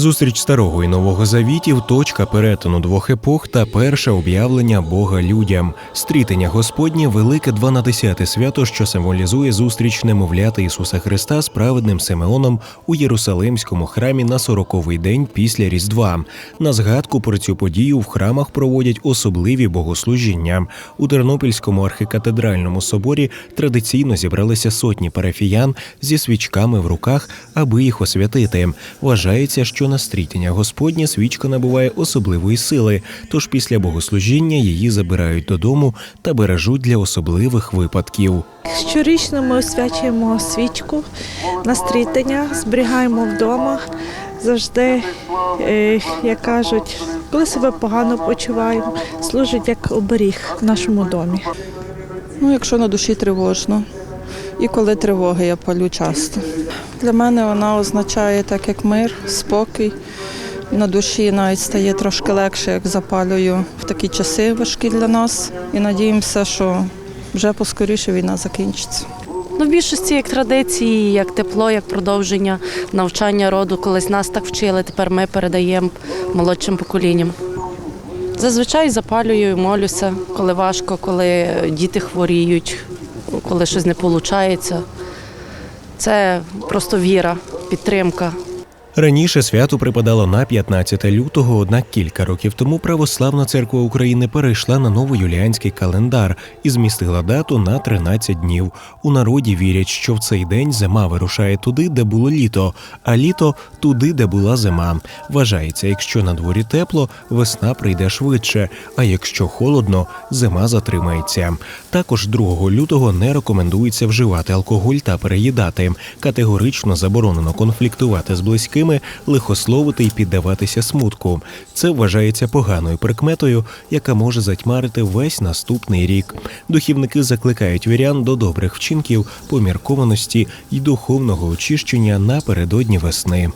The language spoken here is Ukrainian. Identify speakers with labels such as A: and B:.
A: Зустріч старого і нового завітів, точка перетину двох епох та перше об'явлення Бога людям. Стрітення Господнє велике 12 свято, що символізує зустріч немовляти Ісуса Христа з праведним Симеоном у Єрусалимському храмі на сороковий день після Різдва. На згадку про цю подію в храмах проводять особливі богослужіння. У Тернопільському архікатедральному соборі традиційно зібралися сотні парафіян зі свічками в руках, аби їх освятити. Вважається, що на стрітення Господнє свічка набуває особливої сили, тож після богослужіння її забирають додому та бережуть для особливих випадків.
B: Щорічно ми освячуємо свічку на стрітення, зберігаємо вдома. Завжди, е, як кажуть, коли себе погано почуваємо, служить як оберіг в нашому домі.
C: Ну, якщо на душі тривожно. І коли тривоги я палю часто. Для мене вона означає так як мир, спокій. На душі навіть стає трошки легше, як запалюю в такі часи важкі для нас. І надіємося, що вже поскоріше війна закінчиться.
D: Ну, в більшості як традиції, як тепло, як продовження навчання роду. Колись нас так вчили, тепер ми передаємо молодшим поколінням. Зазвичай запалюю, молюся, коли важко, коли діти хворіють, коли щось не виходить. Це просто віра, підтримка.
A: Раніше свято припадало на 15 лютого, однак кілька років тому Православна церква України перейшла на новоюліанський календар і змістила дату на 13 днів. У народі вірять, що в цей день зима вирушає туди, де було літо, а літо туди, де була зима. Вважається, якщо на дворі тепло, весна прийде швидше, а якщо холодно, зима затримається. Також 2 лютого не рекомендується вживати алкоголь та переїдати. Категорично заборонено конфліктувати з близькими, лихословити і піддаватися смутку. Це вважається поганою прикметою, яка може затьмарити весь наступний рік. Духівники закликають вірян до добрих вчинків, поміркованості й духовного очищення напередодні весни.